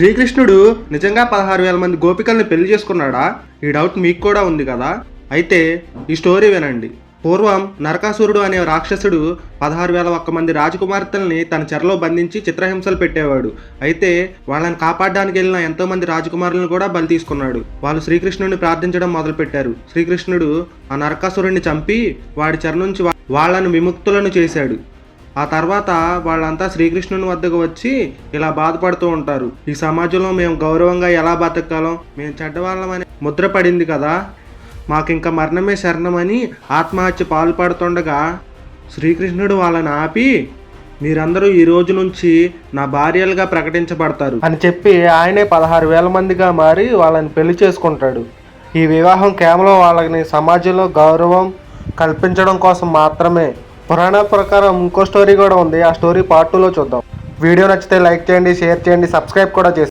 శ్రీకృష్ణుడు నిజంగా పదహారు వేల మంది గోపికల్ని పెళ్ళి చేసుకున్నాడా? ఈ డౌట్ మీకు కూడా ఉంది కదా? అయితే ఈ స్టోరీ వినండి. పూర్వం నరకాసురుడు అనే రాక్షసుడు పదహారు వేల ఒక్క మంది రాజకుమార్తెల్ని తన చెరలో బంధించి చిత్రహింసలు పెట్టేవాడు. అయితే వాళ్ళని కాపాడడానికి వెళ్ళిన ఎంతో మంది రాజకుమారులను కూడా బలి తీసుకున్నాడు. వాళ్ళు శ్రీకృష్ణుడిని ప్రార్థించడం మొదలుపెట్టారు. శ్రీకృష్ణుడు ఆ నరకాసురుడిని చంపి వాడి చెర నుంచి వాళ్ళను విముక్తులను చేశాడు. ఆ తర్వాత వాళ్ళంతా శ్రీకృష్ణుని వద్దకు వచ్చి ఇలా బాధపడుతూ ఉంటారు. ఈ సమాజంలో మేము గౌరవంగా ఎలా బతకాలం? మేము చెడ్డవాళ్ళమని ముద్ర పడింది కదా? మాకింక మరణమే శరణమని ఆత్మహత్య పాల్పడుతుండగా శ్రీకృష్ణుడు వాళ్ళని ఆపి మీరందరూ ఈ రోజు నుంచి నా భార్యలుగా ప్రకటించబడతారు. అని చెప్పి ఆయనే పదహారు వేల మందిగా మారి వాళ్ళని పెళ్ళి చేసుకుంటాడు. ఈ వివాహం కేవలం వాళ్ళని సమాజంలో గౌరవం కల్పించడం కోసం మాత్రమే. పురాణ ప్రకారం ఇంకో స్టోరీ కూడా ఉంది. ఆ స్టోరీ పార్ట్ టూలో చూద్దాం. వీడియో నచ్చితే లైక్ చేయండి షేర్ చేయండి సబ్స్క్రైబ్ కూడా చేసి